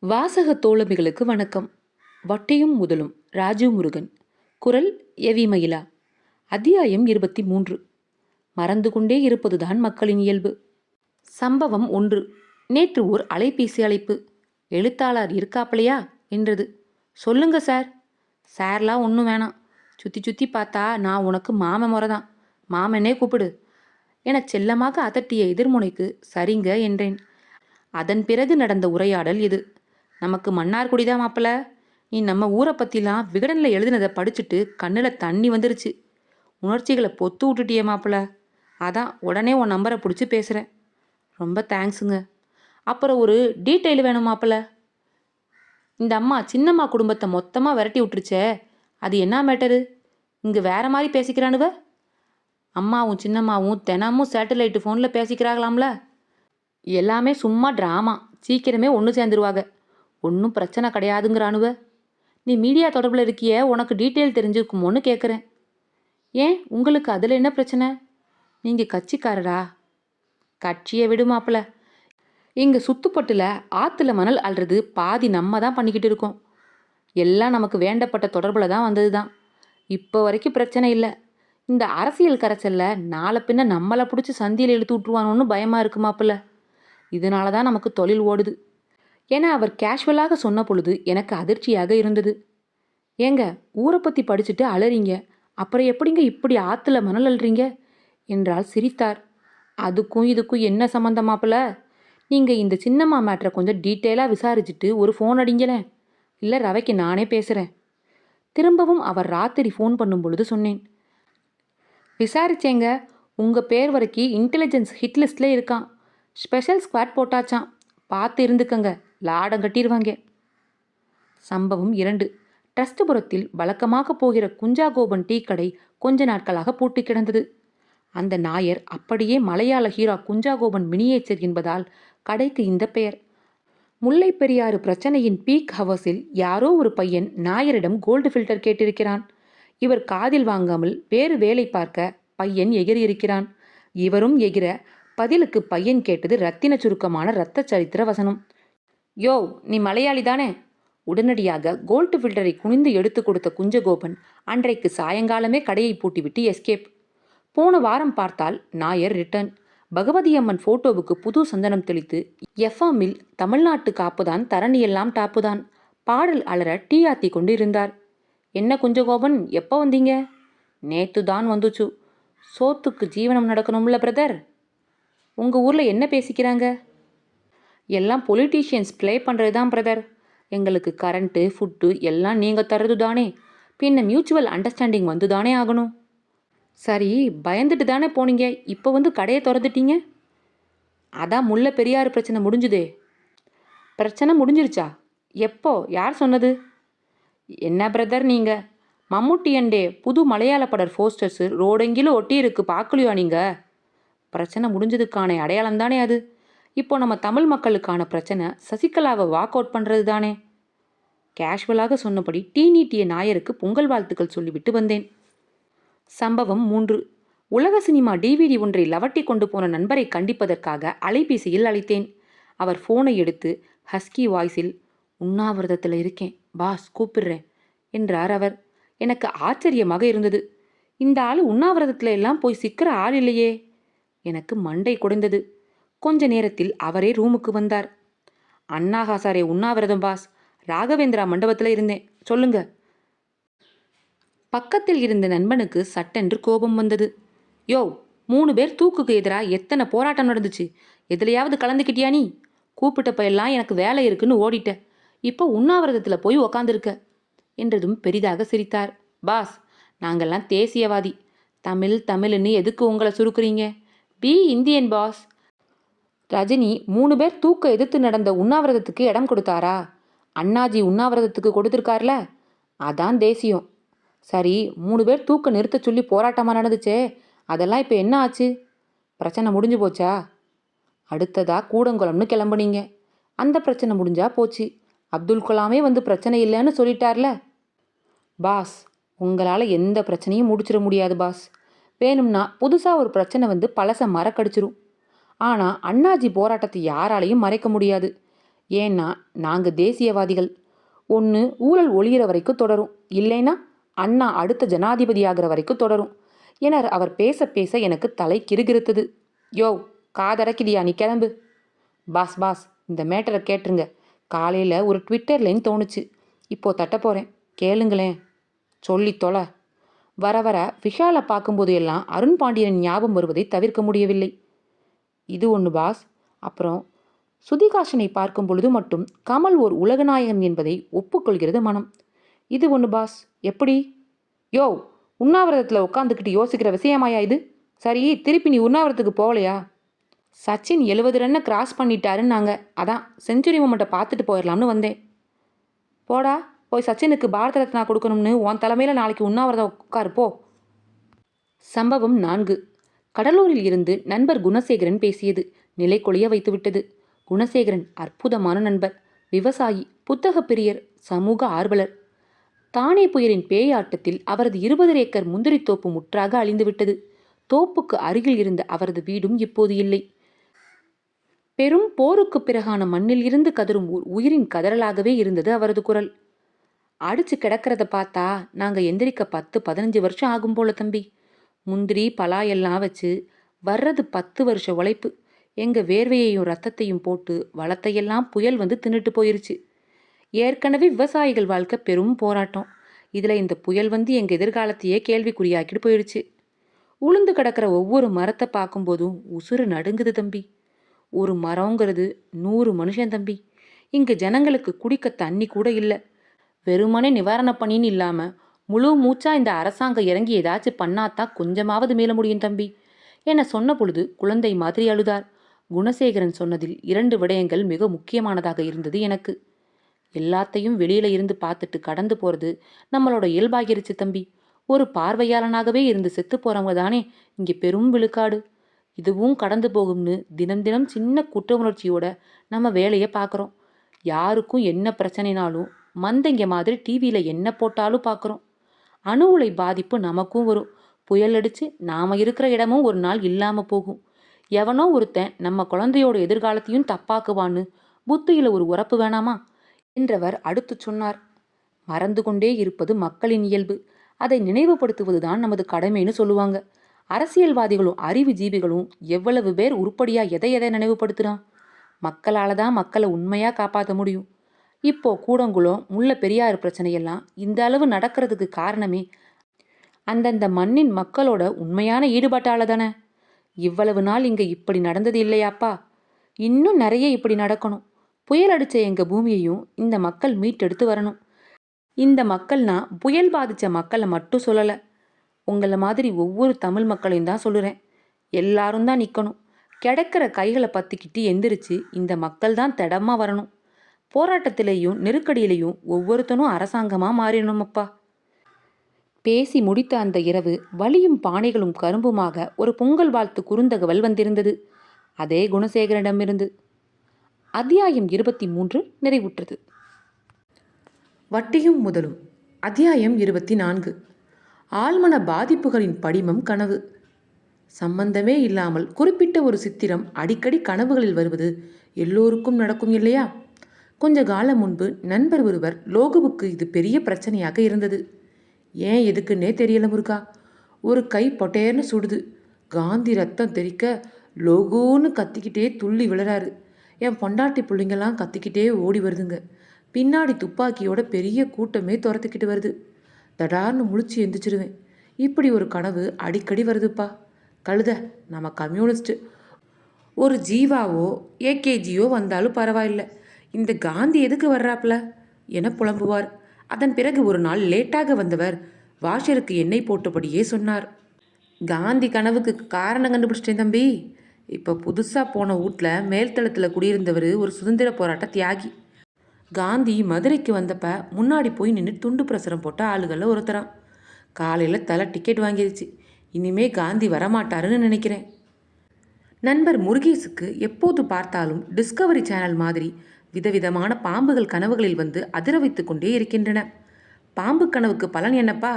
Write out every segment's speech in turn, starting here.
வாசக தோழமைகளுக்கு வணக்கம். வட்டியும் முதலும். ராஜீவ் முருகன். குரல் எவி மயிலா. அத்தியாயம் இருபத்தி மூன்று மறந்து கொண்டே இருப்பதுதான் மக்களின் இயல்பு. சம்பவம் ஒன்று. நேற்று ஓர் அலைபேசி அழைப்பு. எழுத்தாளர் இருக்காப்பிலையா? என்றது. சொல்லுங்க சார். சார்லாம் ஒன்றும் வேணாம். சுற்றி சுற்றி பார்த்தா நான் உனக்கு மாமன் முறை தான் மாமனே கூப்பிடு. என செல்லமாக அதட்டிய எதிர்முனைக்கு சரிங்க என்றேன். அதன் பிறகு நடந்த உரையாடல் இது. நமக்கு மன்னார்குடி தான் மாப்பிள்ள நீ நம்ம ஊரை பற்றிலாம் விகடனில் எழுதினதை படிச்சுட்டு கண்ணில் தண்ணி வந்துருச்சு. உணர்ச்சிகளை பொத்து விட்டுட்டியே மாப்பிள்ள அதான் உடனே உன் நம்பரை பிடிச்சி பேசுகிறேன் ரொம்ப தேங்க்ஸுங்க. அப்புறம் ஒரு டீட்டெயில் வேணும் மாப்பிள்ள இந்த அம்மா சின்னம்மா குடும்பத்தை மொத்தமாக விரட்டி விட்டுருச்சே. அது என்ன மேட்டரு? இங்கே வேற மாதிரி பேசிக்கிறானுவ? அம்மாவும் சின்னம்மாவும் தினமும் சேட்டலைட்டு ஃபோனில் பேசிக்கிறாங்களாம்ல. எல்லாமே சும்மா ட்ராமா. சீக்கிரமே ஒன்று சேர்ந்துருவாங்க. ஒன்றும் பிரச்சனை கிடையாதுங்கிறானுவ. நீ மீடியா தொடர்பில் இருக்கிய உனக்கு டீட்டெயில் தெரிஞ்சிருக்குமோன்னு கேட்குறேன் ஏன்? உங்களுக்கு அதில் என்ன பிரச்சனை? நீங்கள் கட்சிக்காரரா? கட்சியை விடு மாப்பிள. இங்கே சுத்துப்பட்டில் ஆற்றுல மணல் அல்றது பாதி நம்ம தான் பண்ணிக்கிட்டு இருக்கோம். எல்லாம் நமக்கு வேண்டப்பட்ட தொடர்பில் தான் வந்தது தான் இப்போ வரைக்கும் பிரச்சனை இல்லை. இந்த அரசியல் கரைச்சலில் நாளை பின்ன நம்மளை பிடிச்சி சந்தியில் இழுத்து விட்ருவானோன்னு பயமாக இருக்கு மாப்பிள்ள இதனால தான் நமக்கு தொழில் ஓடுது. என அவர் கேஷுவலாக சொன்ன பொழுது எனக்கு அதிர்ச்சியாக இருந்தது. ஏங்க ஊரை பற்றி படிச்சுட்டு அலறீங்க. அப்புறம் எப்படிங்க இப்படி ஆற்றுல மணல் அல்றீங்க என்றால் சிரித்தார். அதுக்கும் இதுக்கும் என்ன சம்மந்தமாப்பில் நீங்கள் இந்த சின்னம்மா மேட்ரை கொஞ்சம் டீட்டெயிலாக விசாரிச்சுட்டு ஒரு ஃபோன் அடிங்களேன் இல்லை ரவைக்கு நானே பேசுகிறேன் திரும்பவும் அவர் ராத்திரி ஃபோன் பண்ணும் பொழுது சொன்னேன். விசாரிச்சேங்க. உங்கள் பேர் வரைக்கும் இன்டெலிஜென்ஸ் ஹிட் லிஸ்ட்டில் இருக்கான். ஸ்பெஷல் ஸ்குவாட் போட்டாச்சான் பார்த்து இருந்துக்கங்க. லாடம் கட்டிடுவாங்க சம்பவம் இரண்டு. ட்ரஸ்டுபுரத்தில் வழக்கமாக போகிற குஞ்சாகோபன் டீ கடை கொஞ்ச நாட்களாக பூட்டி கிடந்தது. அந்த நாயர் அப்படியே மலையாள ஹீரா குஞ்சாகோபன் மினியேச்சர் என்பதால் கடைக்கு இந்த பெயர். முல்லை பெரியாறு பிரச்சனையின் பீக் ஹவர்ஸில் யாரோ ஒரு பையன் நாயரிடம் கோல்டு ஃபில்டர் கேட்டிருக்கிறான். இவர் காதில் வாங்காமல் வேறு வேலை பார்க்க பையன் எகிரியிருக்கிறான் இவரும் எகிர பதிலுக்கு பையன் கேட்டது ரத்தின சுருக்கமான இரத்த சரித்திர வசனம். யோ நீ மலையாளி தானே? உடனடியாக கோல்டு ஃபில்டரை குனிந்து எடுத்து கொடுத்த குஞ்சகோபன் அன்றைக்கு சாயங்காலமே கடையை பூட்டிவிட்டு எஸ்கேப். போன வாரம் பார்த்தால் நாயர் ரிட்டர்ன். பகவதி அம்மன் போட்டோவுக்கு புது சந்தனம் தெளித்து எஃப்எம்மில் தமிழ்நாட்டு காப்புதான் தரணி எல்லாம் டாப்புதான். பாடல் அலற டீ ஆத்தி கொண்டு இருந்தார் என்ன குஞ்சகோபன் எப்போ வந்தீங்க? நேத்து தான் வந்துச்சு. சோத்துக்கு ஜீவனம் நடக்கணும்ல பிரதர். உங்கள் ஊரில் என்ன பேசிக்கிறாங்க? எல்லாம் பொலிட்டீஷியன்ஸ் ப்ளே பண்ணுறது தான் பிரதர் எங்களுக்கு கரண்ட்டு ஃபுட்டு எல்லாம் நீங்கள் தர்றது தானே பின்ன மியூச்சுவல் அண்டர்ஸ்டாண்டிங் வந்து தானே ஆகணும். சரி பயந்துட்டு தானே போனீங்க. இப்போ வந்து கடையை திறந்துட்டீங்க. அதான் முல்லை பெரியார் பிரச்சனை முடிஞ்சுதே. பிரச்சனை முடிஞ்சிருச்சா? எப்போ? யார் சொன்னது? என்ன பிரதர் நீங்கள் மம்முட்டி அண்டே புது மலையாள படர் போஸ்டர்ஸு ரோடெங்கிலும் ஒட்டி இருக்கு பார்க்கலையா நீங்கள் பிரச்சனை முடிஞ்சதுக்கான அடையாளம் தானே அது. இப்போ நம்ம தமிழ் மக்களுக்கான பிரச்சனை சசிகலாவை வாக் அவுட் பண்ணுறது தானே. கேஷுவலாக சொன்னபடி டீ நீட்டிய நாயருக்கு பொங்கல் வாழ்த்துக்கள் சொல்லிவிட்டு வந்தேன். சம்பவம் மூன்று. உலக சினிமா டிவிடி ஒன்றை லவட்டி கொண்டு போன நண்பரை கண்டிப்பதற்காக அலைபேசியில் அழைத்தேன். அவர் ஃபோனை எடுத்து ஹஸ்கி வாய்ஸில் உண்ணாவிரதத்தில் இருக்கேன். பாஸ் கூப்பிடுறேன் என்றார் அவர். எனக்கு ஆச்சரியமாக இருந்தது. இந்த ஆள் உண்ணாவிரதத்தில் எல்லாம் போய் சிக்கிற ஆள் இல்லையே. எனக்கு மண்டை குடைந்தது. கொஞ்ச நேரத்தில் அவரே ரூமுக்கு வந்தார். அண்ணா ஹாசாரே உண்ணாவிரதம் பாஸ். ராகவேந்திரா மண்டபத்தில் இருந்தேன். சொல்லுங்க. பக்கத்தில் இருந்த நண்பனுக்கு சட்டென்று கோபம் வந்தது. யோ மூணு பேர் தூக்குக்கு எதிராக எத்தனை போராட்டம் நடந்துச்சு? எதுலையாவது கலந்துக்கிட்டியா நீ? கூப்பிட்ட எல்லாம் எனக்கு வேலை இருக்குன்னு ஓடிட்ட. இப்போ உண்ணாவிரதத்தில் போய் உக்காந்துருக்க. என்றதும் பெரிதாக சிரித்தார். பாஸ் நாங்கள்லாம் தேசியவாதி. தமிழ் தமிழ்னு எதுக்கு உங்களை சுருக்குறீங்க? Be Indian boss. ரஜினி மூணு பேர் தூக்க எதிர்த்து நடந்த உண்ணாவிரதத்துக்கு இடம் கொடுத்தாரா? அண்ணாஜி உண்ணாவிரதத்துக்கு கொடுத்துருக்கார்ல? அதான் தேசியம். சரி மூணு பேர் தூக்க நிறுத்த சொல்லி போராட்டமாக நடந்துச்சே அதெல்லாம் இப்போ என்ன ஆச்சு? பிரச்சனை முடிஞ்சு போச்சா? அடுத்ததா கூடங்குளம்னு கிளம்புனீங்க. அந்த பிரச்சனை முடிஞ்சா போச்சு. அப்துல் கலாமே வந்து பிரச்சனை இல்லைன்னு சொல்லிட்டார்ல. பாஸ் உங்களால் எந்த பிரச்சனையும் முடிச்சிட முடியாது பாஸ். வேணும்னா புதுசாக ஒரு பிரச்சனை வந்து பழச மரக்கடிச்சிரும் ஆனால் அண்ணாஜி போராட்டத்தை யாராலையும் மறைக்க முடியாது. ஏன்னா நாங்கள் தேசியவாதிகள். ஒன்று ஊழல் ஒளியிற வரைக்கும் தொடரும். இல்லைன்னா அண்ணா அடுத்த ஜனாதிபதி ஆகிற வரைக்கும் தொடரும். என அவர் பேச பேச எனக்கு தலை கிறுகிறுத்தது யோ காதறக்கிறியா நீ கிளம்பு. பாஸ் பாஸ் இந்த மேட்டரை கேட்டுருங்க. காலையில் ஒரு ட்விட்டர்லேன்னு தோணுச்சு. இப்போ தட்ட போகிறேன் கேளுங்களேன். சொல்லி தொலை. வர வர விஷாலை பார்க்கும்போது எல்லாம் அருண் பாண்டியன் ஞாபகம் வருவதை தவிர்க்க முடியவில்லை. இது ஒன்று பாஸ். அப்புறம் சுதிகாசனை பார்க்கும் பொழுது மட்டும் கமல் ஓர் உலகநாயகன் என்பதை ஒப்புக்கொள்கிறது மனம். இது ஒன்று பாஸ். எப்படி? யோ உண்ணாவிரதத்தில் உட்காந்துக்கிட்டு யோசிக்கிற விஷயமாயா இது? சரி திருப்பி நீ உண்ணாவிரத்துக்கு போகலையா? சச்சின் எழுபது ரன்னை கிராஸ் பண்ணிட்டாருன்னு நாங்கள் அதான் செஞ்சுரி மூமெண்ட்டை பார்த்துட்டு போயிடலாம்னு வந்தேன். போடா போய் சச்சினுக்கு பாரத ரத்னா கொடுக்கணும்னு உன் தலைமையில் நாளைக்கு உண்ணாவிரதம் உட்காருப்போ சம்பவம் நான்கு. கடலூரில் இருந்து நண்பர் குணசேகரன் பேசியது. நிலை கொளிய வைத்துவிட்டது. குணசேகரன் அற்புதமான நண்பர். விவசாயி புத்தக பிரியர் சமூக ஆர்வலர். தானே புயலின் பேயாட்டத்தில் அவரது இருபது ஏக்கர் முந்திரி தோப்பு முற்றாக அழிந்துவிட்டது. தோப்புக்கு அருகில் இருந்த அவரது வீடும் இப்போது இல்லை. பெரும் போருக்கு பிறகான மண்ணில் இருந்து கதரும் உயிரின் கதறலாகவே இருந்தது அவரது குரல். அடிச்சு கிடக்கிறத பார்த்தா நாங்கள் எந்திரிக்க பத்து பதினஞ்சு வருஷம் ஆகும் போல தம்பி. முந்திரி பலா எல்லாம் வச்சு வர்றது பத்து வருஷ உழைப்பு. எங்கள் வேர்வையையும் ரத்தத்தையும் போட்டு வளத்தையெல்லாம் புயல் வந்து தின்னுட்டு போயிருச்சு. ஏற்கனவே விவசாயிகள் வாழ்க்கை பெரும் போராட்டம். இதில் இந்த புயல் வந்து எங்கள் எதிர்காலத்தையே கேள்விக்குறியாக்கிட்டு போயிடுச்சு உளுந்து கிடக்கிற ஒவ்வொரு மரத்தை பார்க்கும்போதும் உசுறு நடுங்குது தம்பி. ஒரு மரங்கிறது நூறு மனுஷன் தம்பி. இங்கே ஜனங்களுக்கு குடிக்க தண்ணி கூட இல்லை. வெறுமனே நிவாரண பணின்னு இல்லாமல் முழு மூச்சா இந்த அரசாங்கம் இறங்கி ஏதாச்சும் பண்ணாதான் கொஞ்சமாவது மீள முடியும் தம்பி. என சொன்ன பொழுது குழந்தை மாதிரி அழுதார். குணசேகரன் சொன்னதில் இரண்டு விடயங்கள் மிக முக்கியமானதாக இருந்தது எனக்கு. எல்லாத்தையும் வெளியில இருந்து பார்த்துட்டு கடந்து போறது நம்மளோட இயல்பாகிருச்சு தம்பி. ஒரு பார்வையாளனாகவே இருந்து செத்து போறவங்க தானே. இங்கே பெரும் விழுக்காடு. இதுவும் கடந்து போகும்னு தினம் தினம் சின்ன குற்ற உணர்ச்சியோட நம்ம வேலையை பார்க்குறோம். யாருக்கும் என்ன பிரச்சனைனாலும் மந்தைங்க மாதிரி டிவியில் என்ன போட்டாலும் பார்க்குறோம். அணு உலை பாதிப்பு நமக்கும் வரும். புயல் அடிச்சு நாம இருக்கிற இடமும் ஒரு நாள் இல்லாம போகும். எவனோ ஒருத்தன் நம்ம குழந்தையோட எதிர்காலத்தையும் தப்பாக்குவான்னு புத்தியில ஒரு உறப்பு வேணாமா? என்றவர் அடுத்து சொன்னார். மறந்து கொண்டே இருப்பது மக்களின் இயல்பு. அதை நினைவுபடுத்துவதுதான் நமது கடமைன்னு சொல்லுவாங்க. அரசியல்வாதிகளும் அறிவு ஜீவிகளும் எவ்வளவு பேர் உருப்படியா எதை எதை நினைவுபடுத்துறான்? மக்களால் தான் மக்களை உண்மையா காப்பாற்ற முடியும். இப்போ கூடங்குளம் முல்லை பெரியாறு பிரச்சனையெல்லாம் இந்த அளவு நடக்கிறதுக்கு காரணமே அந்தந்த மண்ணின் மக்களோட உண்மையான ஈடுபாட்டால தானே? இவ்வளவு நாள் இங்க இப்படி நடந்தது இல்லையாப்பா? இன்னும் நிறைய இப்படி நடக்கணும். புயல் அடிச்ச எங்க பூமியையும் இந்த மக்கள் மீட்டெடுத்து வரணும். இந்த மக்கள்னா புயல் பாதித்த மக்களை மட்டும் சொல்லலை. உங்களை மாதிரி ஒவ்வொரு தமிழ் மக்களையும் தான் சொல்லுறேன். எல்லாரும் தான் நிற்கணும் கிடைக்கிற கைகளை பற்றிக்கிட்டு எந்திரிச்சு இந்த மக்கள் தான் திடமாக வரணும். போராட்டத்திலேயும் நெருக்கடியிலையும் ஒவ்வொருத்தனும் அரசாங்கமாக மாறிடணுமப்பா. பேசி முடித்த அந்த இரவு வலியும் பானைகளும் கரும்புமாக ஒரு பொங்கல் வாழ்த்து குறுந்தகவல் வந்திருந்தது. அதே குணசேகரனிடமிருந்து அத்தியாயம் இருபத்தி மூன்று நிறைவுற்றது. வட்டியும் முதலும். அத்தியாயம் இருபத்தி நான்கு. ஆழ்மன பாதிப்புகளின் படிமம் கனவு. சம்பந்தமே இல்லாமல் குறிப்பிட்ட ஒரு சித்திரம் அடிக்கடி கனவுகளில் வருவது எல்லோருக்கும் நடக்கும் இல்லையா? கொஞ்ச காலம் முன்பு நண்பர் ஒருவர் லோகுவுக்கு இது பெரிய பிரச்சனையாக இருந்தது. ஏன் எதுக்குன்னே தெரியல முருகா. ஒரு கை பொட்டேர்னு சுடுது. காந்தி ரத்தம் தெறிக்க லோகோன்னு கத்திக்கிட்டே துள்ளி விழுறாரு. என் பொண்டாட்டி பிள்ளைங்கெல்லாம் கத்திக்கிட்டே ஓடி வருதுங்க. பின்னாடி துப்பாக்கியோட பெரிய கூட்டமே துரத்துக்கிட்டு வருது. தடார்னு முழிச்சு எந்திரிச்சிருவேன். இப்படி ஒரு கனவு அடிக்கடி வருதுப்பா. கழுத நம்ம கம்யூனிஸ்ட்டு. ஒரு ஜீவாவோ ஏகேஜியோ வந்தாலும் பரவாயில்ல. இந்த காந்தி எதுக்கு வர்றாப்ல என புலம்புவார். அதன் பிறகு ஒரு நாள் லேட்டாக வந்தவர் வாஷருக்கு எண்ணெய் போட்டபடியே சொன்னார். காந்தி கனவுக்கு காரணம் கண்டுபிடிச்சிட்டேன் தம்பி. இப்போ புதுசாக போன வீட்டில் மேல்தளத்தில் குடியிருந்தவர் ஒரு சுதந்திர போராட்ட தியாகி. காந்தி மதுரைக்கு வந்தப்ப முன்னாடி போய் நின்று துண்டு பிரசுரம் போட்ட ஆளுகளில் ஒருத்தரான் காலையில் தலை டிக்கெட் வாங்கிருச்சு. இனிமே காந்தி வரமாட்டாருன்னு நினைக்கிறேன். நண்பர் முருகேசுக்கு எப்போது பார்த்தாலும் டிஸ்கவரி சேனல் மாதிரி விதவிதமான பாம்புகள் கனவுகளில் வந்து அதிர வைத்து கொண்டே இருக்கின்றன. பாம்பு கனவுக்கு பலன் என்னப்பா?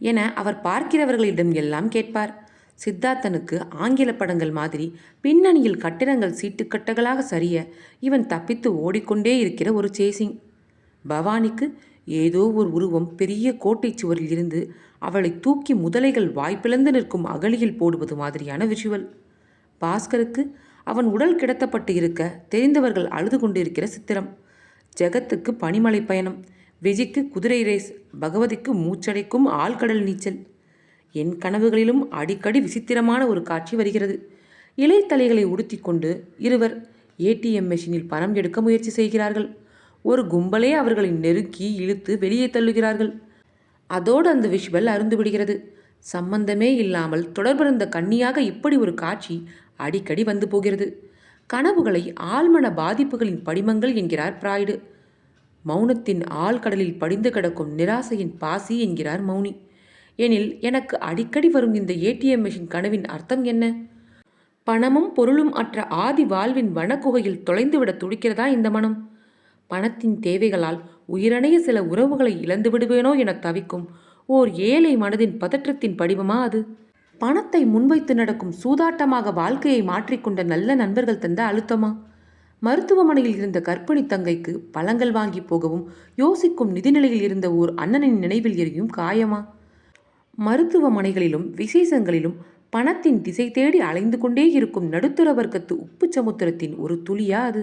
என அவர் பார்க்கிறவர்களிடம் எல்லாம் கேட்பார். சித்தார்த்தனுக்கு ஆங்கில படங்கள் மாதிரி பின்னணியில் கட்டிடங்கள் சீட்டுக்கட்டுகளாக சரிய இவன் தப்பித்து ஓடிக்கொண்டே இருக்கிற ஒரு சேசிங். பவானிக்கு ஏதோ ஒரு உருவம் பெரிய கோட்டை சுவரில் இருந்து அவளை தூக்கி முதலைகள் வாய்ப்பிழந்து நிற்கும் அகழியில் போடுவது மாதிரியான விஷுவல் பாஸ்கருக்கு அவன் உடல் கிடத்தப்பட்டு இருக்க தெரிந்தவர்கள் அழுது கொண்டிருக்கிற சித்திரம். ஜெகத்துக்கு பனிமலை பயணம். விஜிக்கு குதிரை ரேஸ் பகவதிக்கு மூச்சடைக்கும் ஆழ்கடல் நீச்சல். என் கனவுகளிலும் அடிக்கடி விசித்திரமான ஒரு காட்சி வருகிறது. இலைத்தலைகளை உடுத்திக்கொண்டு இருவர் ஏடிஎம் மெஷினில் பணம் எடுக்க முயற்சி செய்கிறார்கள். ஒரு கும்பலே அவர்களை நெருக்கி இழுத்து வெளியே தள்ளுகிறார்கள். அதோடு அந்த விஷுவல் அருந்து விடுகிறது. சம்பந்தமே இல்லாமல் தொடர்பிருந்த கண்ணியாக இப்படி ஒரு காட்சி அடிக்கடி வந்து போகிறது. கனவுகளை ஆழ்மன பாதிப்புகளின் படிமங்கள் என்கிறார் பிராய்டு. மௌனத்தின் ஆழ்கடலில் படிந்து கிடக்கும் நிராசையின் பாசி என்கிறார் மௌனி. எனில் எனக்கு அடிக்கடி வரும் இந்த ஏடிஎம் மிஷின் கனவின் அர்த்தம் என்ன? பணமும் பொருளும் அற்ற ஆதி வாழ்வின் வனக்குகையில் தொலைந்துவிட துடிக்கிறதா இந்த மனம்? பணத்தின் தேவைகளால் உயிரணைய சில உறவுகளை இழந்து விடுவேனோ என தவிக்கும் ஓர் ஏழை மனதின் பதற்றத்தின் படிவமா அது? பணத்தை முன்வைத்து நடக்கும் சூதாட்டமாக வாழ்க்கையை மாற்றிக்கொண்ட நல்ல நண்பர்கள் தந்த அழுத்தமா? மருத்துவமனையில் இருந்த கர்ப்பிணி தங்கைக்கு பழங்கள் வாங்கி போகவும் யோசிக்கும் நிதிநிலையில் இருந்த ஓர் அண்ணனின் நினைவில் எரியும் காயமா? மருத்துவமனைகளிலும் விசேஷங்களிலும் பணத்தின் திசை தேடி அலைந்து கொண்டே இருக்கும் நடுத்தர வர்க்கத்து உப்பு சமுத்திரத்தின் ஒரு துளியா அது?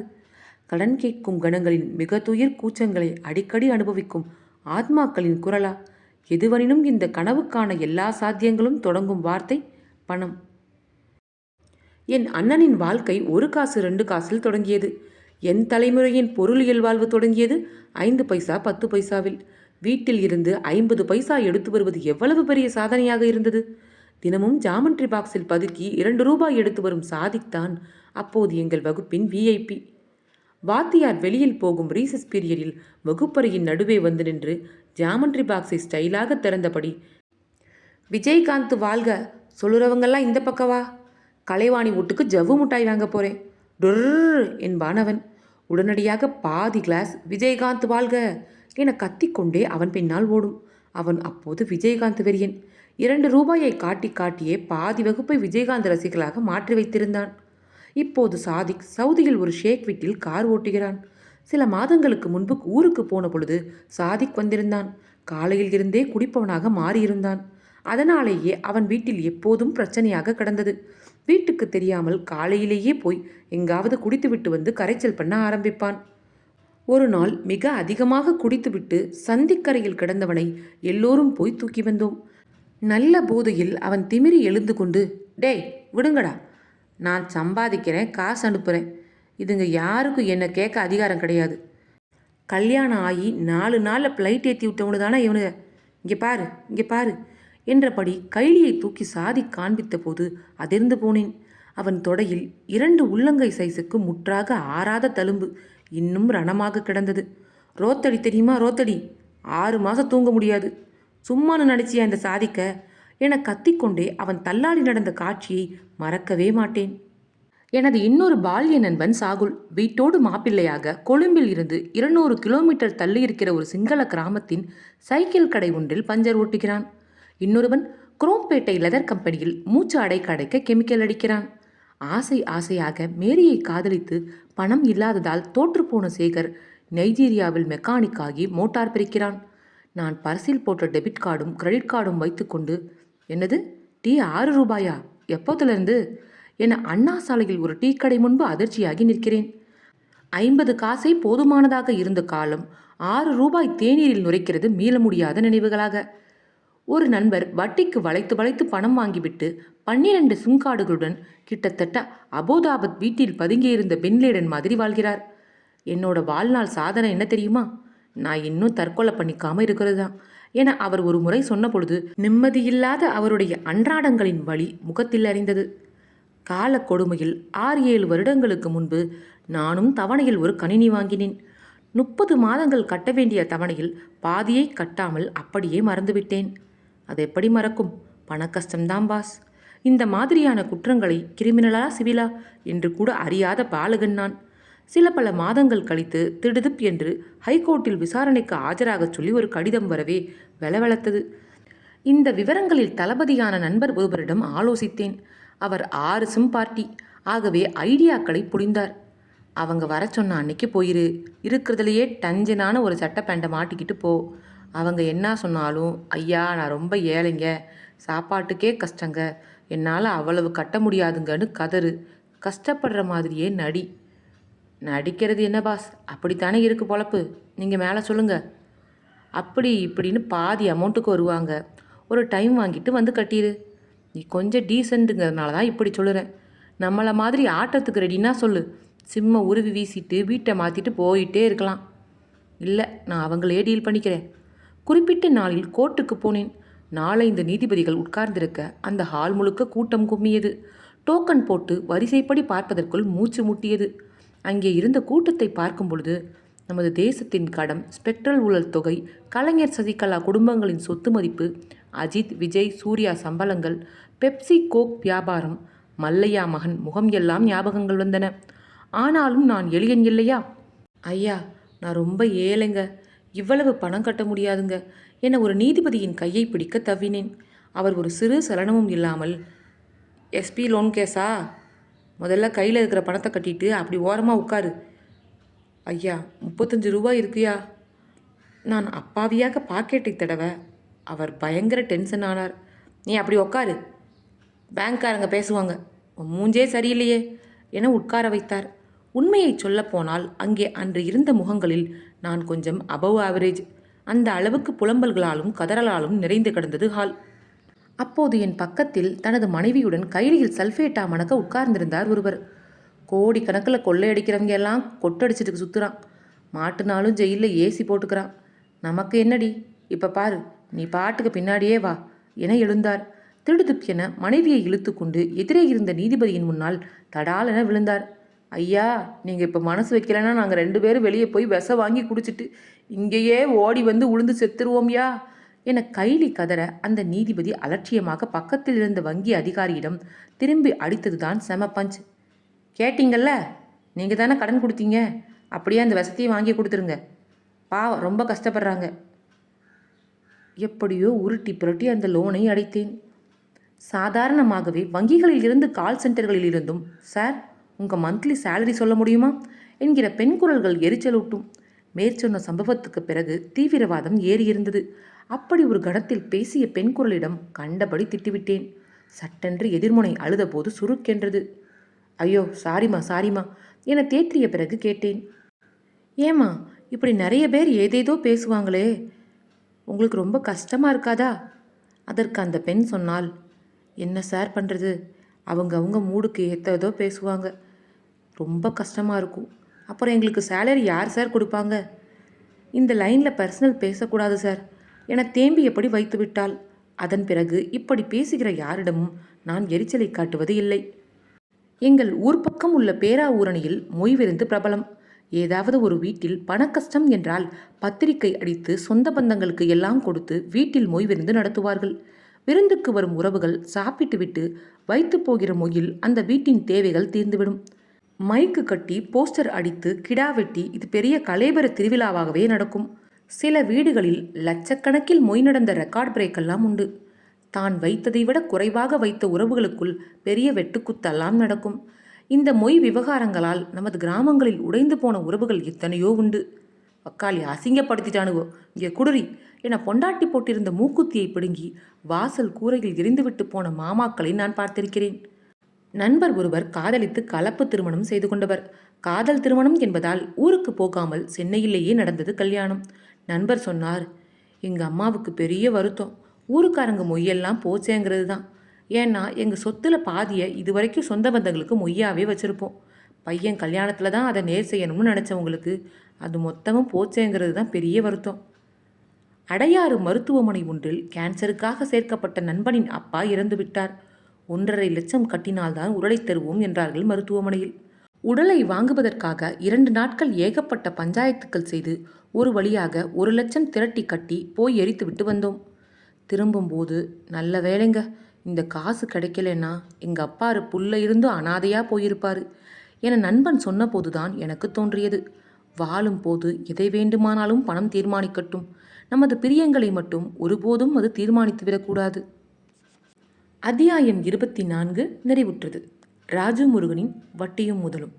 கடன் கேட்கும் கணங்களின் மிக துயிர் கூச்சங்களை அடிக்கடி அனுபவிக்கும் ஆத்மாக்களின் குரலா? எதுவரினும் இந்த கனவுக்கான எல்லா சாத்தியங்களும் தொடங்கும் வார்த்தை பணம். என் அண்ணனின் வாழ்க்கை ஒரு காசு ரெண்டு காசில் தொடங்கியது. என் தலைமுறையின் பொருளியல் வாழ்வு தொடங்கியது ஐந்து பைசா பத்து பைசாவில். வீட்டில் இருந்து ஐம்பது பைசா எடுத்து வருவது எவ்வளவு பெரிய சாதனையாக இருந்தது? தினமும் ஜாமண்ட்ரி பாக்ஸில் பதுக்கி இரண்டு ரூபாய் எடுத்து வரும் சாதிக்தான் அப்போது எங்கள் வகுப்பின் விஐபி வாத்தியார் வெளியில் போகும் ரீசஸ் பீரியடில் வகுப்பறையின் நடுவே வந்து நின்று ஜாமண்ட்ரி பாக்ஸை ஸ்டைலாக திறந்தபடி. விஜயகாந்த் வாழ்க. சொல்லுறவங்கெல்லாம் இந்த பக்கவா? கலைவாணி வீட்டுக்கு ஜவ்வு முட்டாய் வாங்க போகிறேன் டொர் என்பான் உடனடியாக பாதி கிளாஸ் விஜயகாந்த் வாழ்க என கத்திக்கொண்டே அவன் பின்னால் ஓடும். அவன் அப்போது விஜயகாந்த் வெறியன். இரண்டு ரூபாயை காட்டி காட்டியே பாதி வகுப்பை விஜயகாந்த் ரசிகர்களாக மாற்றி வைத்திருந்தான். இப்போது சாதிக் சவுதியில் ஒரு ஷேக் வீட்டில் கார் ஓட்டுகிறான். சில மாதங்களுக்கு முன்பு ஊருக்கு போன பொழுது சாதிக் வந்திருந்தான். காலையில் இருந்தே குடிப்பவனாக மாறியிருந்தான். அதனாலேயே அவன் வீட்டில் எப்போதும் பிரச்சனையாக கிடந்தது. வீட்டுக்கு தெரியாமல் காலையிலேயே போய் எங்காவது குடித்துவிட்டு வந்து கரைச்சல் பண்ண ஆரம்பிப்பான். ஒரு நாள் மிக அதிகமாக குடித்துவிட்டு சந்திக்கரையில் கிடந்தவனை எல்லோரும் போய் தூக்கி வந்தோம். நல்ல போதையில் அவன் திமிரி எழுந்து கொண்டு டேய் விடுங்கடா. நான் சம்பாதிக்கிறேன் காசு அனுப்புகிறேன் இதுங்க யாருக்கும் என்னை கேட்க அதிகாரம் கிடையாது. கல்யாணம் ஆகி நாலு நாளில் ஃப்ளைட் ஏற்றி விட்டவனு தானே இவனுங்க. இங்கே பாரு இங்கே பாரு. என்றபடி கைலியை தூக்கி சாதி காண்பித்த போது அதிர்ந்து போனேன். அவன் தொடையில் இரண்டு உள்ளங்கை சைஸுக்கு முற்றாக ஆறாத தழும்பு இன்னும் ரணமாக கிடந்தது. ரோத்தடி தெரியுமா ரோத்தடி? ஆறு மாதம் தூங்க முடியாது. சும்மானு நினச்சியா இந்த சாதிக்க? என கத்திக்கொண்டே அவன் தள்ளாடி நடந்த காட்சியை மறக்கவே மாட்டேன். எனது இன்னொரு பால்ய நண்பன் சாகுல். வீட்டோடு மாப்பிள்ளையாக கொழும்பில் இருந்து இருநூறு கிலோமீட்டர் தள்ளி இருக்கிற ஒரு சிங்கள கிராமத்தின் சைக்கிள் கடை ஒன்றில் பஞ்சர் ஓட்டுகிறான். இன்னொருவன் குரோம்பேட்டை லெதர் கம்பெனியில் மூச்சு அடைக்க அடைக்க கெமிக்கல் அடிக்கிறான். ஆசை ஆசையாக மேரியை காதலித்து பணம் இல்லாததால் தோற்றுப்போன சேகர் நைஜீரியாவில் மெக்கானிக்காகி மோட்டார் பிரிக்கிறான். நான் பரிசில் போட்ட டெபிட் கார்டும் கிரெடிட் கார்டும் வைத்துக்கொண்டு என்னது? டீ ஆறு ரூபாயா? எப்போதுலேருந்து? என அண்ணா சாலையில் ஒரு டீ கடை முன்பு அதிர்ச்சியாகி நிற்கிறேன். ஐம்பது காசை போதுமானதாக இருந்த காலம் ஆறு ரூபாய் தேநீரில் நுரைக்கிறது மீள முடியாத நினைவுகளாக. ஒரு நண்பர் வட்டிக்கு வளைத்து வளைத்து பணம் வாங்கிவிட்டு பன்னிரண்டு சுங்காடுகளுடன் கிட்டத்தட்ட அபோதாபத் வீட்டில் பதுங்கியிருந்த பென்லேடன் மாதிரி வாழ்கிறார். என்னோட வாழ்நாள் சாதனை என்ன தெரியுமா? நான் இன்னும் தற்கொலை பண்ணிக்காம இருக்கிறது? தான் என அவர் ஒரு முறை சொன்ன பொழுது நிம்மதியில்லாத அவருடைய அன்றாடங்களின் வழி முகத்தில் அறிந்தது. கால கொடுமையில் ஆறு ஏழு வருடங்களுக்கு முன்பு நானும் தவணையில் ஒரு கணினி வாங்கினேன். முப்பது மாதங்கள் கட்ட வேண்டிய தவணையில் பாதியை கட்டாமல் அப்படியே மறந்துவிட்டேன். அது எப்படி மறக்கும்? பண கஷ்டம்தான் பாஸ். இந்த மாதிரியான குற்றங்களை கிரிமினலா சிவிலா என்று கூட அறியாத பாலகன் நான். சில பல மாதங்கள் கழித்து திடுதுப் என்று ஹைகோர்ட்டில் விசாரணைக்கு ஆஜராகச் சொல்லி ஒரு கடிதம் வரவே வெலவெலத்தது இந்த விவரங்களில் தளபதியான நண்பர் ஒருவரிடம் ஆலோசித்தேன். அவர் ஆறு சிம் பார்ட்டி. ஆகவே ஐடியாக்களை புரிந்தார். அவங்க வர சொன்ன அன்னைக்கு போயிரு. இருக்கிறதுலையே டஞ்சனான ஒரு சட்டை பேண்டை மாட்டிக்கிட்டு போ. அவங்க என்ன சொன்னாலும் ஐயா நான் ரொம்ப ஏழைங்க. சாப்பாட்டுக்கே கஷ்டங்க. என்னால் அவ்வளவு கட்ட முடியாதுங்கன்னு கதறு. கஷ்டப்படுற மாதிரியே நடி. நடிக்கிறது என்ன பாஸ்? அப்படித்தானே இருக்கு பொழப்பு. நீங்கள் மேலே சொல்லுங்கள் அப்படி இப்படின்னு பாதி அமௌண்ட்டுக்கு வருவாங்க. ஒரு டைம் வாங்கிட்டு வந்து கட்டிடு நீ கொஞ்சம் டீசெண்ட்டுங்கிறதுனால தான் இப்படி சொல்லுறேன். நம்மளை மாதிரி ஆட்டத்துக்கு ரெடின்னா சொல்லு. சிம்மை உருவி வீசிட்டு வீட்டை மாற்றிட்டு போயிட்டே இருக்கலாம். இல்லை நான் அவங்களே டீல் பண்ணிக்கிறேன். குறிப்பிட்ட நாளில் கோர்ட்டுக்கு போனேன். நாலைந்து நீதிபதிகள் உட்கார்ந்திருக்க அந்த ஹால் முழுக்க கூட்டம் கும்மியது. டோக்கன் போட்டு வரிசைப்படி பார்ப்பதற்குள் மூச்சு முட்டியது. அங்கே இருந்த கூட்டத்தை பார்க்கும் பொழுது நமது தேசத்தின் கடம் ஸ்பெக்ட்ரல் ஊழல் தொகை கலைஞர் சசிகலா குடும்பங்களின் சொத்து மதிப்பு அஜித் விஜய் சூர்யா சம்பளங்கள் பெப்சி கோக் வியாபாரம் மல்லையா மகன் முகம் எல்லாம் ஞாபகங்கள் வந்தன. ஆனாலும் நான் எளியன் இல்லையா? ஐயா நான் ரொம்ப ஏழைங்க. இவ்வளவு பணம் கட்ட முடியாதுங்க. என ஒரு நீதிபதியின் கையை பிடிக்க தவினேன். அவர் ஒரு சிறு சலனமும் இல்லாமல் எஸ்பி லோன் கேஸா? முதல்ல கையில் இருக்கிற பணத்தை கட்டிட்டு அப்படி ஓரமாக உட்காரு. ஐயா முப்பத்தஞ்சு ரூபாய் இருக்குயா? நான் அப்பாவியாக பாக்கெட்டை தடவ அவர் பயங்கர டென்ஷன் ஆனார். நீ அப்படி உட்காரு பேங்க்காரங்க பேசுவாங்க. மூஞ்சே சரியில்லையே என உட்கார வைத்தார். உண்மையை சொல்லப்போனால் அங்கே அன்று இருந்த முகங்களில் நான் கொஞ்சம் அபவ் ஆவரேஜ் அந்த அளவுக்கு புலம்பல்களாலும் கதறலாலும் நிறைந்து கிடந்தது ஹால். அப்போது என் பக்கத்தில் தனது மனைவியுடன் கைலியில் சல்ஃபேட்டா மணக்க உட்கார்ந்திருந்தார் ஒருவர். கோடி கணக்கில் கொள்ளையடிக்கிறவங்க எல்லாம் கொட்டடிச்சிட்டு சுற்றுறான் மாட்டுனாலும் ஜெயிலில் ஏசி போட்டுக்கிறான். நமக்கு என்னடி? இப்போ பாரு. நீ பாட்டுக்கு பின்னாடியே வா என எழுந்தார். திடுதுப்பென மனைவியை இழுத்துக்கொண்டு எதிரே இருந்த நீதிபதியின் முன்னால் தடாலென விழுந்தார். ஐயா நீங்கள் இப்போ மனசு வைக்கலைன்னா நாங்கள் ரெண்டு பேரும் வெளியே போய் விச வாங்கி குடிச்சிட்டு இங்கேயே ஓடி வந்து உளுந்து செத்துருவோம்யா என கைலி கதற அந்த நீதிபதி அலட்சியமாக பக்கத்தில் இருந்த வங்கி அதிகாரியிடம் திரும்பி அடித்ததுதான் செம பஞ்ச். கேட்டிங்கல்ல நீங்கள் தானே கடன் கொடுத்தீங்க? அப்படியே அந்த விஷத்தையும் வாங்கி கொடுத்துருங்க. பாவம் ரொம்ப கஷ்டப்படுறாங்க. எப்படியோ உருட்டி புரட்டி அந்த லோனை அடைத்தேன். சாதாரணமாகவே வங்கிகளில் இருந்து கால் சென்டர்களில் இருந்தும் சார் உங்கள் மந்த்லி சேலரி சொல்ல முடியுமா? என்கிற பெண் குரல்கள் எரிச்சலூட்டும். மேற்சொன்ன சம்பவத்துக்கு பிறகு தீவிரவாதம் ஏறியிருந்தது அப்படி ஒரு கணத்தில் பேசிய பெண் குரலிடம் கண்டபடி திட்டிவிட்டேன். சட்டென்று எதிர்முனை அழுதபோது சுருக்கென்றது. ஐயோ சாரிம்மா சாரிம்மா என தேற்றிய பிறகு கேட்டேன். ஏம்மா இப்படி நிறைய பேர் ஏதேதோ பேசுவாங்களே உங்களுக்கு ரொம்ப கஷ்டமாக இருக்காதா? அதற்கு அந்த பெண் சொன்னால் என்ன சார் பண்ணுறது அவங்க அவங்க மூடுக்கு ஏற்றதோ பேசுவாங்க. ரொம்ப கஷ்டமாக இருக்கும். அப்புறம் எங்களுக்கு சேலரி யார் சார் கொடுப்பாங்க? இந்த லைனில் பர்சனல் பேசக்கூடாது சார். என எப்படி வைத்து விட்டால் அதன் பிறகு இப்படி பேசுகிற யாரிடமும் நான் எரிச்சலை காட்டுவது இல்லை. எங்கள் ஊர் பக்கம் உள்ள பேராவூரணியில் மொய்விருந்து பிரபலம். ஏதாவது ஒரு வீட்டில் பணக்கஷ்டம் என்றால் பத்திரிகை அடித்து சொந்த பந்தங்களுக்கு எல்லாம் கொடுத்து வீட்டில் மொய் விருந்து நடத்துவார்கள். விருந்துக்கு வரும் உறவுகள் சாப்பிட்டுவிட்டு வைத்து போகிற மொயில் அந்த வீட்டின் தேவைகள் தீர்ந்துவிடும். மைக்கு கட்டி போஸ்டர் அடித்து கிடா வெட்டி இது பெரிய கலேபர திருவிழாவாகவே நடக்கும். சில வீடுகளில் லட்சக்கணக்கில் மொய் நடந்த ரெக்கார்ட் பிரேக்கெல்லாம் உண்டு. தான் வைத்ததை விட குறைவாக வைத்த உறவுகளுக்குள் பெரிய வெட்டுக்குத்தெல்லாம் நடக்கும். இந்த மொய் விவகாரங்களால் நமது கிராமங்களில் உடைந்து போன உறவுகள் எத்தனையோ உண்டு. அக்காளி அசிங்கப்படுத்திட்டானுவோ. இங்கே குடுறி. என பொண்டாட்டி போட்டிருந்த மூக்குத்தியை பிடுங்கி வாசல் கூரையில் எரிந்துவிட்டு போன மாமாக்களை நான் பார்த்திருக்கிறேன். நண்பர் ஒருவர் காதலித்து கலப்பு திருமணம் செய்து கொண்டவர். காதல் திருமணம் என்பதால் ஊருக்கு போகாமல் சென்னையிலேயே நடந்தது கல்யாணம். நண்பர் சொன்னார் எங்கள் அம்மாவுக்கு பெரிய வருத்தம். ஊருக்காரங்க மொய்யெல்லாம் போச்சேங்கிறது தான் ஏன்னா எங்கள் சொத்தில் பாதியை இது வரைக்கும் சொந்த பந்தங்களுக்கு மொய்யாவே வச்சுருப்போம். பையன் கல்யாணத்தில் தான் அதை நேர் செய்யணும்னு நினச்சவங்களுக்கு அது மொத்தமும் போச்சேங்கிறது தான் பெரிய வருத்தம். அடையாறு மருத்துவமனை ஒன்றில் கேன்சருக்காக சேர்க்கப்பட்ட நண்பனின் அப்பா இறந்து விட்டார். ஒன்றரை லட்சம் கட்டினால்தான் உடலை தருவோம் என்றார்கள் மருத்துவமனையில். உடலை வாங்குவதற்காக இரண்டு நாட்கள் ஏகப்பட்ட பஞ்சாயத்துக்கள் செய்து ஒரு வழியாக ஒரு லட்சம் திரட்டி கட்டி போய் எரித்து விட்டு வந்தோம். திரும்பும்போது நல்ல வேலைங்க இந்த காசு கிடைக்கலன்னா எங்கள் அப்பாரு புல்ல இருந்து அனாதையாக போயிருப்பார் என நண்பன் சொன்னபோதுதான் எனக்கு தோன்றியது. வாழும் போது எதை வேண்டுமானாலும் பணம் தீர்மானிக்கட்டும். நமது பிரியங்களை மட்டும் ஒருபோதும் அது தீர்மானித்து விடக்கூடாது. அத்தியாயம் இருபத்தி நான்கு நிறைவுற்றது. ராஜு முருகனின் வட்டியும் முதலும்.